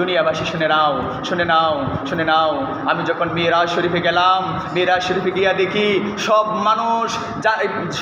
দুনিয়াবাসী, শুনে নাও শুনে নাও শুনে নাও। আমি যখন মিরাজ শরীফে গেলাম, মিরাজ শরীফে গিয়া দেখি সব মানুষ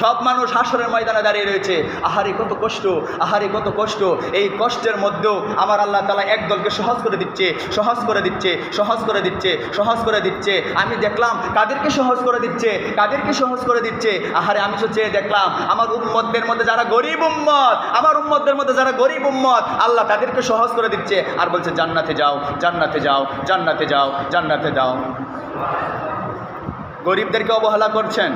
সব মানুষ হাসরের ময়দানে দাঁড়িয়ে রয়েছে। আহারে কত কষ্ট, আহারে কত কষ্ট। এই কষ্টের মধ্যেও আমার আল্লাহ তালা একদলকে সহজ করে দিচ্ছে, সহজ করে দিচ্ছে, সহজ করে দিচ্ছে, সহজ করে দিচ্ছে। আমি দেখলাম কাদেরকে সহজ করে দিচ্ছে, কাদেরকে সহজ করে দিচ্ছে? আহারে আমি চেয়ে দেখলাম আমার উম্মতদের মধ্যে যারা গরিব উম্মত, আমার উম্মতদের মধ্যে যারা গরিব উম্মত, আল্লাহ তাদেরকে সহজ করে দিচ্ছে। আর বলছে জান্নাতে যাও জান্নাতে যাও জান্নাতে যাও জান্নাতে যাও। গরিবদেরকে অবহেলা করছেন?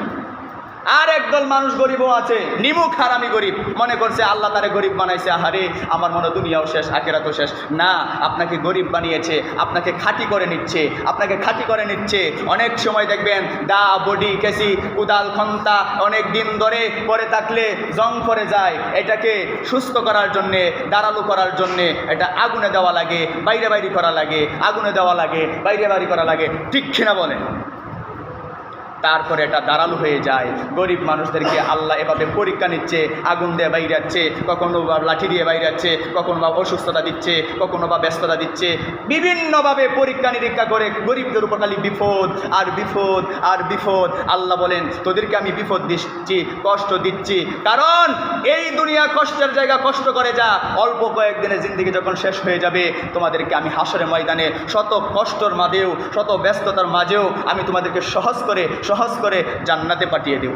আর একদল মানুষ গরিবও আছে, নিমুখ হারামি গরিব। মনে করছে আল্লাহ তারে গরিব বানাইছে, আহারে, আমার মনে দুনিয়াও শেষ, আখেরাতও শেষ। না, আপনাকে গরিব বানিয়েছে, আপনাকে খাঁটি করে নিচ্ছে, আপনাকে খাঁটি করে নিচ্ছে। অনেক সময় দেখবেন দা, বডি, কেসি, কুদাল, খন্তা, অনেক দিন ধরে পরে থাকলে জং করে যায়। এটাকে সুস্থ করার জন্যে, দাঁড়াল করার জন্যে, এটা আগুনে দেওয়া লাগে, বাইরে বাইরে করা লাগে, আগুনে দেওয়া লাগে, বাইরে বাইরে করা লাগে। ঠিক কিনা বলেন? তারপরে এটা দাঁড়াল হয়ে যায়। গরিব মানুষদেরকে আল্লাহ এভাবে পরীক্ষা নিচ্ছে, আগুন দিয়ে বাইরে যাচ্ছে কখনো বা লাঠি দিয়ে বাইরে যাচ্ছে কখনো বা অসুস্থতা দিচ্ছে, কখনো বা ব্যস্ততা দিচ্ছে। বিভিন্নভাবে পরীক্ষা নিরীক্ষা করে গরিবদের উপর খালি বিপদ, আর বিপদ আর বিপদ। আল্লাহ বলেন, তোদেরকে আমি বিপদ দিচ্ছি, কষ্ট দিচ্ছি। কারণ এই দুনিয়া কষ্টের জায়গা কষ্ট করে যা, অল্প কয়েকদিনের জিন্দিগি যখন শেষ হয়ে যাবে, তোমাদেরকে আমি হাসরের ময়দানে শত কষ্টর মাঝেও, শত ব্যস্ততার মাঝেও আমি তোমাদেরকে সহজ করে সহজ করে জান্নাতে পাঠিয়ে দেব।